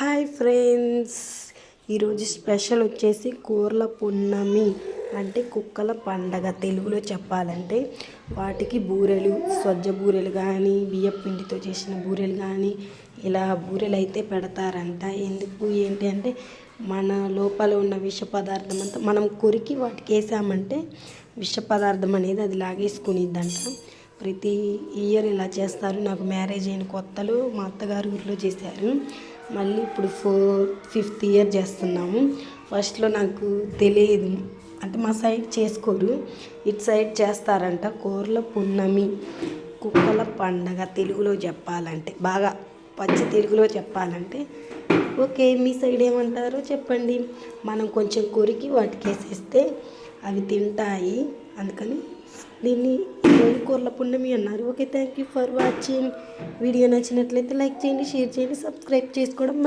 Hi friends. ఈరోజు special వచ్చేసి కూరల పున్నమి. అంటే కుక్కల పండగ తెలుగులో చెప్పాలంటే వాటికి బూరెలు సజ్జ బూరెలు కానీ బియ్యం పిండితో చేసిన బూరెలు కానీ ఇలా బూరెలు అయితే పెడతారంట. ఎందుకు ఏంటి అంటే మన లోపల ఉన్న విష పదార్థం అంతా మనం కొరికి వాటికి వేసామంటే విష పదార్థం అనేది అది లాగేసుకునిద్దంట. ప్రతి ఇయర్ ఇలా చేస్తారు. నాకు మ్యారేజ్ అయిన కొత్తలో మా అత్తగారు ఊరిలో చేశారు. మళ్ళీ ఇప్పుడు ఫోర్ ఫిఫ్త్ ఇయర్ చేస్తున్నాము. ఫస్ట్లో నాకు తెలియదు. అంటే మా సైడ్ చేసుకోరు. ఇటు సైడ్ చేస్తారంట. కూరల పున్నమి కుక్కల పండగ తెలుగులో చెప్పాలంటే బాగా పచ్చి తెలుగులో చెప్పాలంటే. ఓకే మీ సైడ్ ఏమంటారో? చెప్పండి. మనం కొంచెం కొరికి వాటికి వేసేస్తే అవి తింటాయి. అందుకని దీన్ని కూరల పుణ్యమి అన్నారు. Okay thank you for watching video నచ్చినట్లయితే లైక్ చేయండి షేర్ చేయండి సబ్స్క్రైబ్ చేసుకోవడం